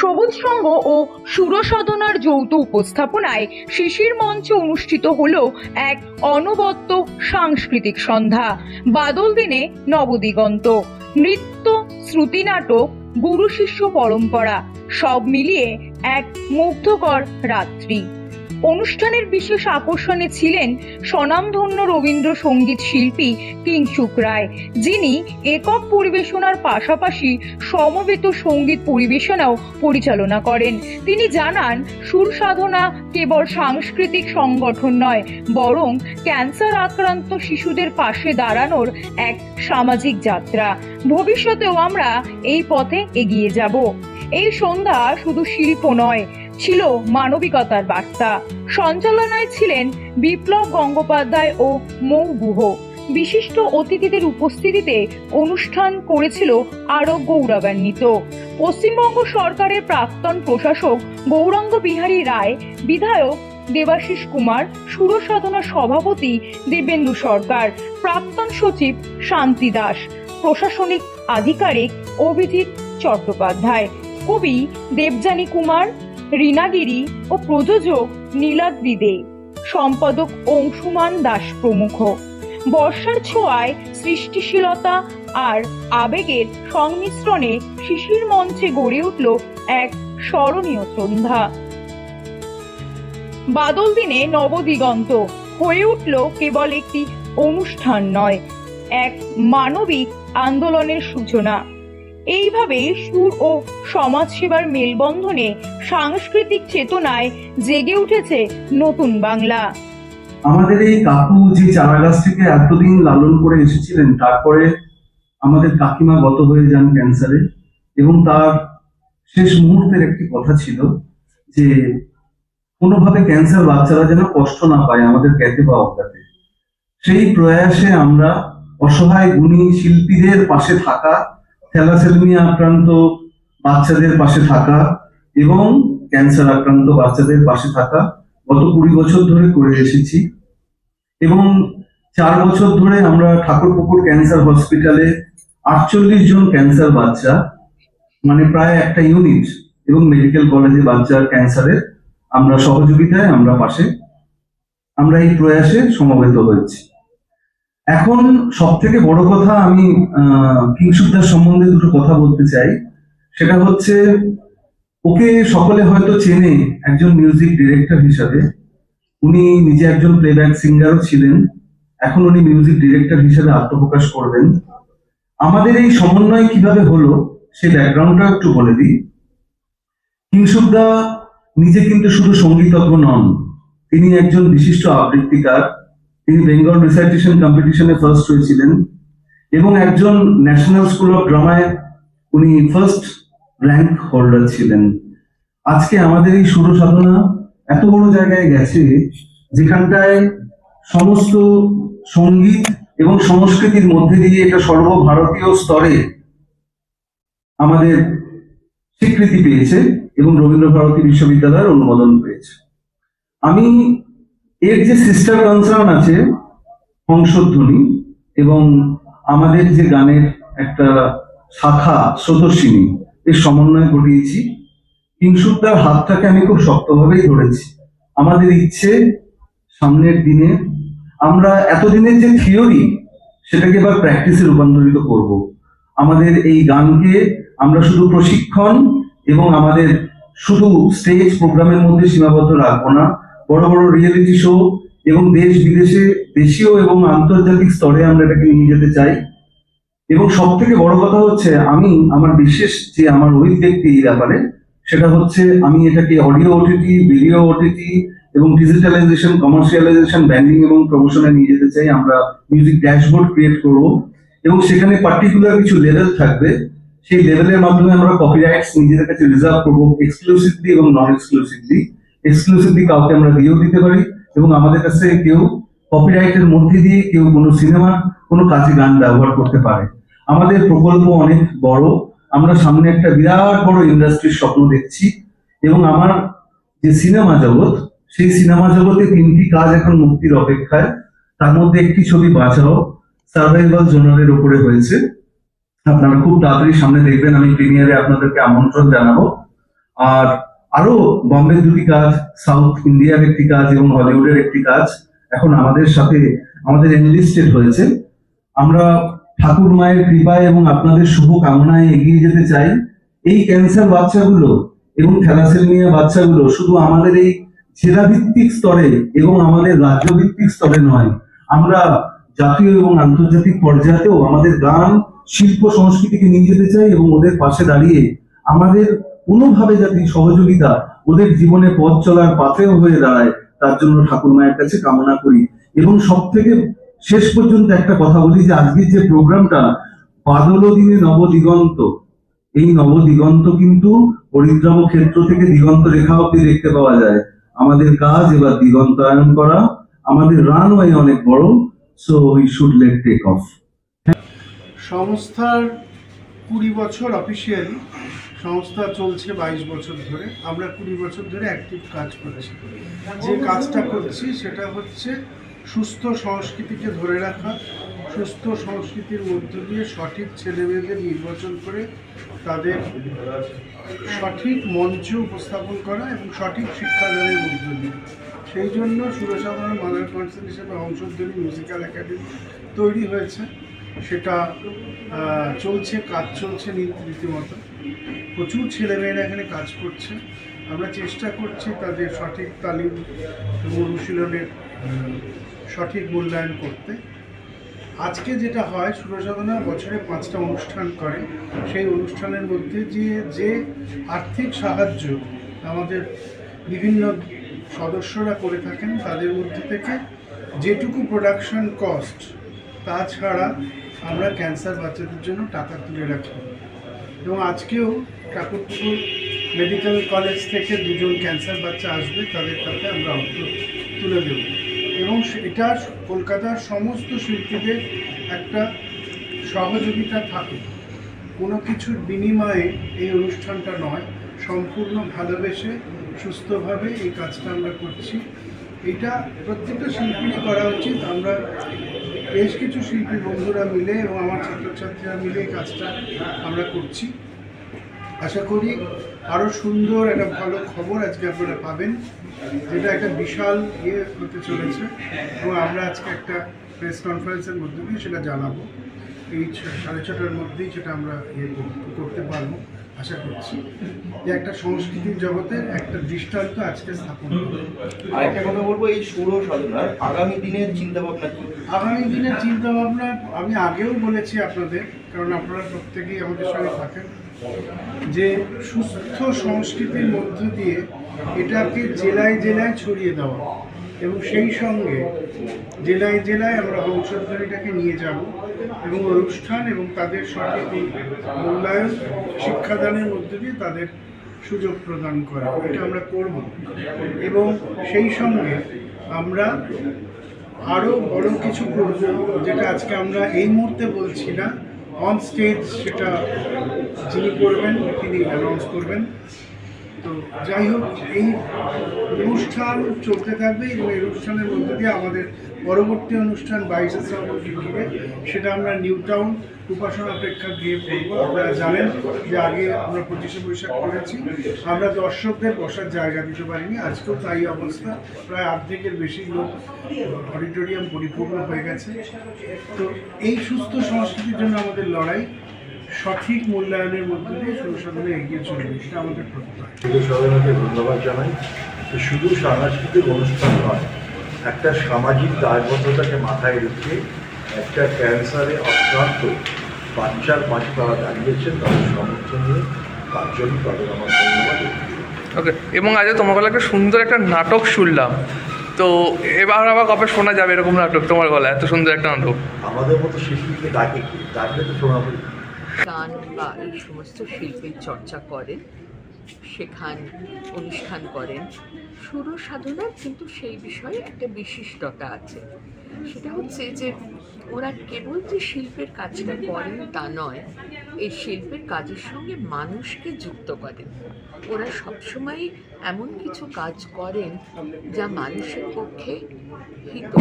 সবুজ সঙ্গ ও সুরসাধনার যৌথ উপস্থাপনায় শিশির মঞ্চে অনুষ্ঠিত হল এক অনবদ্য সাংস্কৃতিক সন্ধ্যা। বাদল দিনে নবদিগন্ত। নৃত্য শ্রুতিনাটক গুরু শিষ্য পরম্পরা সব মিলিয়ে এক মুগ্ধকর রাত্রি। অনুষ্ঠানের বিশেষ আকর্ষণে ছিলেন স্বনামধন্য রবীন্দ্রসঙ্গীত শিল্পী কিংসুক রায়, যিনি একক পরিবেশনার পাশাপাশি সমবেত সংগীত পরিবেশনাও পরিচালনা করেন। তিনি জানান, সুর সাধনা কেবল সাংস্কৃতিক সংগঠন নয়, বরং ক্যান্সার আক্রান্ত শিশুদের পাশে দাঁড়ানোর এক সামাজিক যাত্রা। ভবিষ্যতেও আমরা এই পথে এগিয়ে যাব। এই সন্ধ্যা শুধু শিল্প নয় ছিল মানবিকতার বার্তা। সঞ্চালনায় ছিলেন বিপ্লব গঙ্গোপাধ্যায় ও মৌ গুহ। বিশিষ্ট অতিথিদের উপস্থিতিতে অনুষ্ঠান করেছিল আরও গৌরবান্বিত। পশ্চিমবঙ্গ সরকারের প্রাক্তন প্রশাসক গৌরাঙ্গ বিহারী রায়, বিধায়ক দেবাশিস কুমার, সুরসাধনা সভাপতি দেবেন্দু সরকার, প্রাক্তন সচিব শান্তি দাস, প্রশাসনিক আধিকারিক অভিজিৎ চট্টোপাধ্যায়, কবি দেবযানী কুমার রীনাগিরি ও প্রযোজক নীলাদ্রি দে সম্পাদক অংশুমান দাস প্রমুখ। বর্ষার ছোঁয়ায় সৃষ্টিশীলতা আর আবেগের সংমিশ্রণে শিশির মঞ্চে গড়ে উঠল এক স্মরণীয় সন্ধ্যা। বাদল দিনে নবদিগন্ত হয়ে উঠল কেবল একটি অনুষ্ঠান নয়, এক মানবিক আন্দোলনের সূচনা। এইভাবে সুর ও সমাজসেবার মেলবন্ধনে সাংস্কৃতিক চেতনায় জেগে উঠেছে নতুন বাংলা। আমাদের এই কাকু যে চারা থেকে এতদিন লালন করে এসেছিলেন, তারপরে আমাদের কাকিমা গত হয়ে যান ক্যান্সারে এবং তার শেষ মুহূর্তের একটি কথা ছিল যে কোনোভাবে ক্যান্সার বাচ্চারা যেন কষ্ট না পায় আমাদের জ্ঞাতে বা অজ্ঞাতে। সেই প্রয়াসে আমরা অসহায় গুণী শিল্পীদের পাশে থাকা থ্যালাসেলমিয়া আক্রান্ত বাচ্চাদের পাশে থাকা এবং ক্যান্সার আক্রান্ত বাচ্চাদের পাশে থাকা গত কুড়ি বছর ধরে করে এসেছি। এবং চার বছর ধরে আমরা ঠাকুরপুকুর ক্যান্সার হসপিটালে আটচল্লিশ জন ক্যান্সার বাচ্চা মানে প্রায় একটা ইউনিট এবং মেডিকেল কলেজে বাচ্চার ক্যান্সারের আমরা সহযোগিতায় আমরা পাশে আমরা এই প্রয়াসে সমবেত হয়েছি। এখন সব থেকে বড় কথা আমি কিংসুকদার সম্বন্ধে দুটো কথা বলতে চাই। সেটা হচ্ছে, ওকে সকলে হয়তো চেনে একজন মিউজিক ডিরেক্টর হিসাবে। উনি নিজে একজন প্লেব্যাক সিঙ্গারও ছিলেন। এখন উনি মিউজিক ডিরেক্টর হিসেবে আত্মপ্রকাশ করবেন। আমাদের এই সমন্বয় কীভাবে হলো সেই ব্যাকগ্রাউন্ডটা একটু বলে দিই। কিংসুকদা নিজে কিন্তু শুধু সঙ্গীতজ্ঞ নন, তিনি একজন বিশিষ্ট আবৃত্তিকার। তিনি বেঙ্গল রিসাইটেশন কম্পিটিশনে ফার্স্ট হয়েছিলেন এবং একজন ন্যাশনাল স্কুল অফ ড্রামায় উনি ফার্স্ট র্যাঙ্ক হোল্ডার ছিলেন। আজকে আমাদের এই সুর সাধনা এত বড় জায়গায় গেছে যেখানটায় সমস্ত সংগীত এবং সংস্কৃতির মধ্যে দিয়ে এটা সর্বভারতীয় স্তরে আমাদের স্বীকৃতি পেয়েছে এবং রবীন্দ্র ভারতী বিশ্ববিদ্যালয়ের অনুমোদন পেয়েছে। আমি এর যে সিস্টার কনসার্ন আছে হংসধ্বনি এবং আমাদের যে গানের একটা শাখা স্রোতস্বিনী, এর সমন্বয় ঘটিয়েছি। কিংসুকদার হাতটাকে আমি খুব শক্তভাবেই ধরেছি। আমাদের ইচ্ছে সামনের দিনে আমরা এতদিনের যে থিওরি সেটাকে এবার প্র্যাকটিসে রূপান্তরিত করব। আমাদের এই গানকে আমরা শুধু প্রশিক্ষণ এবং আমাদের শুধু স্টেজ প্রোগ্রামের মধ্যে সীমাবদ্ধ রাখব না বড় বড় রিয়েলিটি শো এবং দেশ বিদেশে, দেশীয় এবং আন্তর্জাতিক স্তরে আমরা এটাকে নিয়ে যেতে চাই। এবং সব থেকে বড় কথা হচ্ছে, আমি, আমার বিশেষ যে আমার ওই অভিব্যক্তি এই ব্যাপারে, সেটা হচ্ছে আমি এটাকে অডিও ওটিটি ভিডিও ওটিটি এবং ডিজিটালাইজেশন কমার্শিয়ালাইজেশন ব্যান্ডিং এবং প্রমোশনে নিয়ে যেতে চাই। আমরা মিউজিক ড্যাশবোর্ড ক্রিয়েট করব। এবং সেখানে পার্টিকুলার কিছু লেভেল থাকবে। সেই লেভেলের মাধ্যমে আমরা কপিরাইটস নিজেদের কাছে রিজার্ভ করব এক্সক্লুসিভলি এবং নন এক্সক্লুসিভলি এক্সক্লুসিভলি কাউকে আমরা দিয়েও দিতে পারি এবং আমাদের কাছে কেউ কপিরাইটের মধ্যে দিয়ে কেউ কোনো সিনেমা কোনো কাজে গান ব্যবহার করতে পারে। আমাদের প্রকল্প অনেক বড়। আমরা সামনে একটা বিরাট বড় ইন্ডাস্ট্রির স্বপ্ন দেখছি এবং আমার যে সিনেমা জগৎ, সেই সিনেমা জগতে তিনটি কাজ এখন মুক্তির অপেক্ষায়। তার মধ্যে একটি ছবি বাঁচাও সার্ভাইভাল জোনারের উপরে হয়েছে। আপনারা খুব তাড়াতাড়ি সামনে দেখবেন, আমি প্রিমিয়ারে আপনাদেরকে আমন্ত্রণ জানাব। আর আরও বম্বে দুটি কাজ, সাউথ ইন্ডিয়ার একটি কাজ এবং হলিউডের একটি কাজ এখন আমাদের সাথে, আমাদের এনলিস্টেড হয়েছে। আমরা ঠাকুর মায়ের কৃপায় এবং আপনাদের শুভ কামনায় এগিয়ে যেতে চাই। এই ক্যান্সার বাচ্চাগুলো এবং থ্যালাসেমিয়া বাচ্চাগুলো শুধু আমাদের এই জেলাভিত্তিক স্তরে এবং আমাদের রাজ্যভিত্তিক স্তরে নয়, আমরা জাতীয় এবং আন্তর্জাতিক পর্যায়েও আমাদের গান, শিল্প, সংস্কৃতিকে নিয়ে যেতে চাই এবং ওদের পাশে দাঁড়িয়ে আমাদের কোনোভাবে যাতে সহযোগিতা ওদের জীবনে পথ চলার পাথেও হয়ে দাঁড়ায়, তার জন্য ঠাকুর মায়ের কাছে কামনা করি। এবং সব থেকে শেষ পর্যন্ত একটা কথা বলি যে, আজকের যে প্রোগ্রামটা, বাদল দিনে নবদিগন্ত। এই নবদিগন্ত কিন্তু হরিদ্রাব ক্ষেত্র থেকে দিগন্ত রেখা অব্দি দেখতে পাওয়া যায়। আমাদের কাজ এবার দিগন্তায়ন করা। আমাদের রানওয়ে অনেক বড়। So we should let take off সংস্থার কুড়ি বছর অফিসিয়ালি সংস্থা চলছে বাইশ বছর ধরে। আমরা কুড়ি বছর ধরে অ্যাক্টিভ কাজ করেছি। যে কাজটা করছি সেটা হচ্ছে সুস্থ সংস্কৃতিকে ধরে রাখা, সুস্থ সংস্কৃতির মধ্য দিয়ে সঠিক ছেলেমেয়েদের নির্বাচন করে তাদের সঠিক মঞ্চে উপস্থাপন করা এবং সঠিক শিক্ষাদানের মধ্য দিয়ে। সেই জন্য সুরসাধারণ মাদার কনসার্ন হিসেবে হংসধ্বনি মিউজিক্যাল একাডেমি তৈরি হয়েছে। সেটা চলছে, কাজ চলছে রীতিমতো। প্রচুর ছেলেমেয়েরা এখানে কাজ করছে। আমরা চেষ্টা করছি তাদের সঠিক তালিম এবং অনুশীলনের সঠিক মূল্যায়ন করতে। আজকে যেটা হয়, সুরসাধনা বছরে পাঁচটা অনুষ্ঠান করে। সেই অনুষ্ঠানের মধ্যে যে যে আর্থিক সাহায্য আমাদের বিভিন্ন সদস্যরা করে থাকেন, তাদের মধ্যে থেকে যেটুকু প্রোডাকশন কস্ট তাছাড়া আমরা ক্যান্সার বাচ্চাদের জন্য টাকা তুলে রাখি। এবং আজকেও ঠাকুরপুকুর মেডিকেল কলেজ থেকে দুজন ক্যান্সার বাচ্চা আসবে, তাদের কাছে আমরা অর্থ তুলে দেব। এবং এটা কলকাতার সমস্ত শিল্পীদের একটা সহযোগিতা থাকে। কোনো কিছুর বিনিময়ে এই অনুষ্ঠানটা নয়, সম্পূর্ণ ভালোবেসে, সুস্থভাবে এই কাজটা আমরা করছি। এটা প্রত্যেকটা শিল্পীরই করা উচিত। আমরা বেশ কিছু শিল্পী বন্ধুরা মিলে এবং আমার ছাত্রছাত্রীরা মিলে কাজটা আমরা করছি। আশা করি আরও সুন্দর একটা ভালো খবর আজকে আপনারা পাবেন, যেটা একটা বিশাল ইয়ে হতে চলেছে এবং আমরা আজকে একটা প্রেস কনফারেন্সের মধ্যে দিয়ে সেটা জানাব। এই সাড়ে ছটার মধ্যেই সেটা আমরা ইয়ে করতে পারব। আশা করছি। যে একটা সংস্কৃতির জগতের একটা দৃষ্টান্ত আজকে স্থাপন আর একটা কথা বলব এই সৌর সাধনার আগামী দিনের চিন্তা ভাবনা আগামী দিনের চিন্তা ভাবনা আমি আগেও বলেছি আপনাদের কারণ আপনারা প্রত্যেকেই আমাদের সঙ্গে থাকেন যে সুস্থ সংস্কৃতির মধ্য দিয়ে এটাকে জেলায় জেলায় ছড়িয়ে দেওয়া। এবং সেই সঙ্গে জেলায় জেলায় আমরা বংশোদ্ধারীটাকে নিয়ে যাব এবং অনুষ্ঠান এবং তাদের সঠিক মূল্যায়ন, শিক্ষাদানের মধ্য দিয়ে তাদের সুযোগ প্রদান করা। এটা আমরা করব। এবং সেই সঙ্গে আমরা আরও বড় কিছু করব, যেটা আজকে আমরা এই মুহূর্তে বলছি না। অন স্টেজ সেটা যিনি করবেন, তিনি অ্যানাউন্স করবেন। তো যাই হোক, এই অনুষ্ঠান চলতে থাকবে এবং এই অনুষ্ঠানের মধ্যে দিয়ে আমাদের পরবর্তী অনুষ্ঠান বাইশে শ্রাবণকে ঘিরে সেটা আমরা নিউ টাউন উপাসনা প্রেক্ষাগৃহে করব। আপনারা জানেন যে আগে আমরা পঁচিশে বৈশাখ করেছি, আমরা দর্শকদের বসার জায়গা দিতে পারিনি, আজকেও তাই অবস্থা। প্রায় অর্ধেকের বেশি লোক অডিটোরিয়াম পরিপূর্ণ হয়ে গেছে। তো এই সুস্থ সংস্কৃতির জন্য আমাদের লড়াই সঠিক মূল্যায়নের মধ্যে দিয়ে সুসাধনে এগিয়ে চলবে এটা আমাদের প্রত্যয় সবাইকে ধন্যবাদ জানাই যে শুধু সাংস্কৃতিক অনুষ্ঠান নয় একটা সামাজিক দায়বদ্ধতাকে মাথায় রেখে একটা ক্যান্সারে আক্রান্ত বাচ্চার পাশে তারা দাঁড়িয়েছেন তাদের সমর্থন নিয়ে তার জন্য তাদের আমার ধন্যবাদ। ওকে এবং আজকে তোমার গলায় একটা সুন্দর একটা নাটক শুনলাম। তো এবার আবার কবে শোনা যাবে এরকম নাটক তোমার গলায়? এত সুন্দর একটা নাটক। আমাদের মতো শিল্পীকে ডাকে কি? ডাকলে তো শোনাবো গান বা এই সমস্ত শিল্পের চর্চা করেন সেখান অনুষ্ঠান করেন। সুর সাধনার কিন্তু সেই বিষয়ে একটা বিশিষ্টতা আছে। সেটা হচ্ছে যে, ওরা কেবল যে শিল্পের কাজটা করেন তা নয়, এই শিল্পের কাজের সঙ্গে মানুষকে যুক্ত করেন। ওরা সবসময় এমন কিছু কাজ করেন যা মানুষের পক্ষে হিত।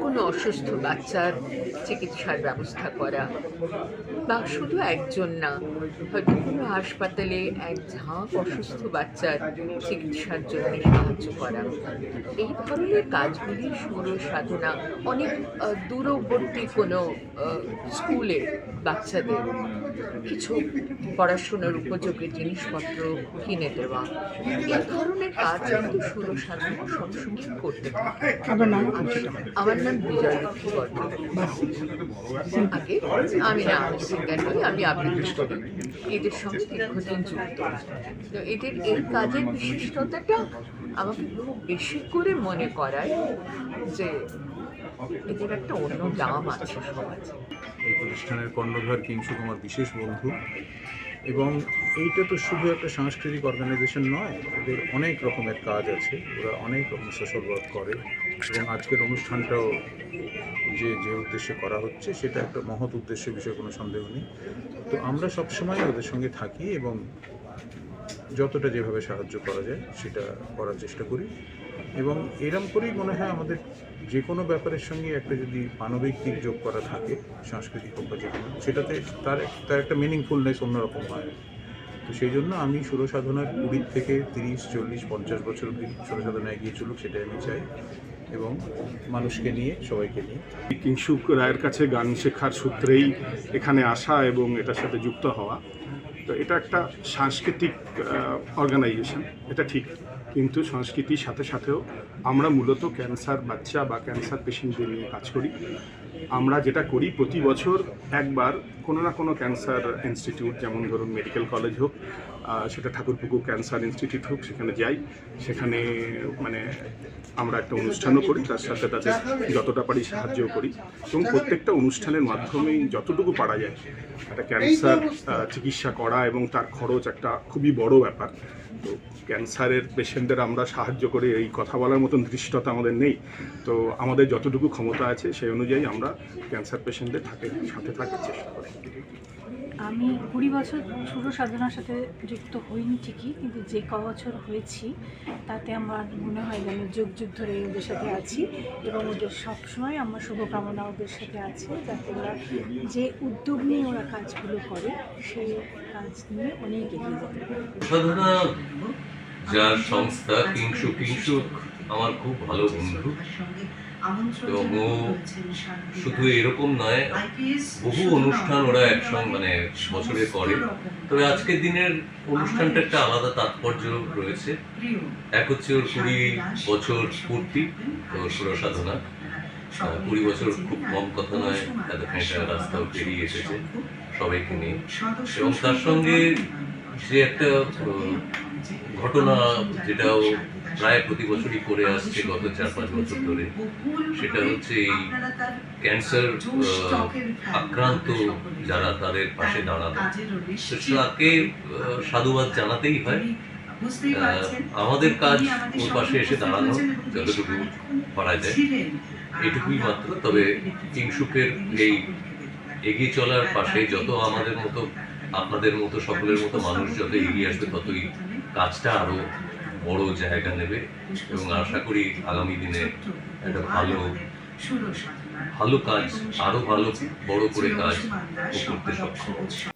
কোনো অসুস্থ বাচ্চার চিকিৎসার ব্যবস্থা করা বা শুধু একজন না, হয়তো কোনো হাসপাতালে এক ঝাঁক অসুস্থ বাচ্চার চিকিৎসার জন্য সাহায্য করা। এই ধরনের কাজগুলি সুর সাধনা অনেক দূরবর্তী কোনো স্কুলে বাচ্চাদের। কিছু পড়াশোনার উপযোগী জিনিসপত্র কিনে দেওয়া এই ধরনের কাজ কিন্তু সুর সাধনা সবসময় করতে থাকে আমার নাম বিজয় লক্ষ্মী বর্মন। আগে আমি না আমি সিঙ্গার নই আমি আবৃত্তি করি এদের সঙ্গে দীর্ঘদিন যুক্ত। তো এদের এই কাজের বিশিষ্টতাটা আমাকে খুব বেশি করে মনে করায় যে এদের একটা অন্য দাম আছে সমাজে। এই প্রতিষ্ঠানের কর্ণধার কিংসুক আমার বিশেষ বন্ধু। এবং এইটা তো শুধু একটা সাংস্কৃতিক অর্গানাইজেশন নয় ওদের অনেক রকমের কাজ আছে, ওরা অনেক রকম সোশ্যাল ওয়ার্ক করে এবং আজকের অনুষ্ঠানটাও যে যে উদ্দেশ্যে করা হচ্ছে সেটা একটা মহৎ উদ্দেশ্যের বিষয়ে কোনো সন্দেহ নেই। তো আমরা সবসময় ওদের সঙ্গে থাকি এবং যতটা যেভাবে সাহায্য করা যায় সেটা করার চেষ্টা করি এবং এরম করেই মনে হয় আমাদের যে কোনো ব্যাপারের সঙ্গে একটা যদি মানবিক দিক যোগ করা থাকে, সাংস্কৃতিক হোক বা যে কোনো, সেটাতে তার তার একটা মিনিংফুলনেস অন্যরকম হয়। তো সেই জন্য আমি সুরসাধনার কুড়ি থেকে তিরিশ, চল্লিশ, পঞ্চাশ বছর অব্দি সুরসাধনা এগিয়ে চলুক, সেটাই আমি চাই। এবং মানুষকে নিয়ে, সবাইকে নিয়ে। কিংসুক রায়ের কাছে গান শেখার সূত্রেই এখানে আসা এবং এটার সাথে যুক্ত হওয়া। তো এটা একটা সাংস্কৃতিক অর্গানাইজেশন এটা ঠিক। কিন্তু সংস্কৃতির সাথে সাথেও আমরা মূলত ক্যান্সার বাচ্চা বা ক্যান্সার পেশেন্টদের নিয়ে কাজ করি। আমরা যেটা করি প্রতি বছর একবার কোনো না কোনো ক্যান্সার ইনস্টিটিউট, যেমন ধরুন মেডিকেল কলেজ হোক সেটা ঠাকুরপুকুর ক্যান্সার ইনস্টিটিউট হোক, সেখানে যাই। সেখানে মানে আমরা একটা অনুষ্ঠানও করি, তার সাথে তাদের যতটা পারি সাহায্য করি। এবং প্রত্যেকটা অনুষ্ঠানের মাধ্যমেই যতটুকু পারা যায়, একটা ক্যান্সার চিকিৎসা করা এবং তার খরচ একটা খুবই বড় ব্যাপার। তো ক্যান্সারের পেশেন্টদের আমরা সাহায্য করে, এই কথা বলার মতন দৃষ্টতা আমাদের নেই। তো আমাদের যতটুকু ক্ষমতা আছে, সেই অনুযায়ী আমরা ক্যান্সার পেশেন্টদের থাকে সাথে থাকার চেষ্টা করি। আমি কুড়ি বছর সুর সাধনার সাথে যুক্ত হইনি ঠিকই, কিন্তু যে ক বছর হয়েছি, তাতে আমার মনে হয় যেন যুগ যুগ ধরে ওদের সাথে আছি এবং ওদের সবসময় আমার শুভকামনা ওদের সাথে আছে, যাতে ওরা যে উদ্যোগ নিয়ে ওরা কাজগুলো করে সেই কাজ নিয়ে অনেক এগিয়ে সাধনা যার সংস্থা কিংসুক আমার খুব ভালো বন্ধু। এবং ও শুধু এরকম নয় বহু অনুষ্ঠান ওরা একসঙ্গে মানে বছরে করে তবে আজকের দিনের অনুষ্ঠানটা একটা আলাদা তাৎপর্য রয়েছে। এক হচ্ছে ওর কুড়ি বছর পূর্তি তো সুরসাধনা আহ, কুড়ি বছর খুব কম কথা নয় এতখানি একটা রাস্তাও পেরিয়ে এসেছে সবাইকে নিয়ে। এবং তার সঙ্গে যে একটা ঘটনা যেটাও প্রায় প্রতি বছরই করে আসছে গত চার পাঁচ বছর ধরে। সেটা হচ্ছে এই ক্যান্সার আক্রান্ত যারা তাদের পাশে দাঁড়ানো। তাকে সাধুবাদ জানাতেই হয়। আমাদের কাজ ওর পাশে এসে দাঁড়ানো যতটুকু করা যায়। এটুকুই মাত্র। তবে কিংসুকের এই এগিয়ে চলার পাশে যত আমাদের মতো, আপনাদের মতো, সকলের মতো মানুষ যত এগিয়ে আসবে, ততই কাজটা আরও বড় জায়গা নেবে এবং আশা করি আগামী দিনে একটা ভালো ভালো কাজ আরও ভালো বড় করে কাজ করতে সক্ষম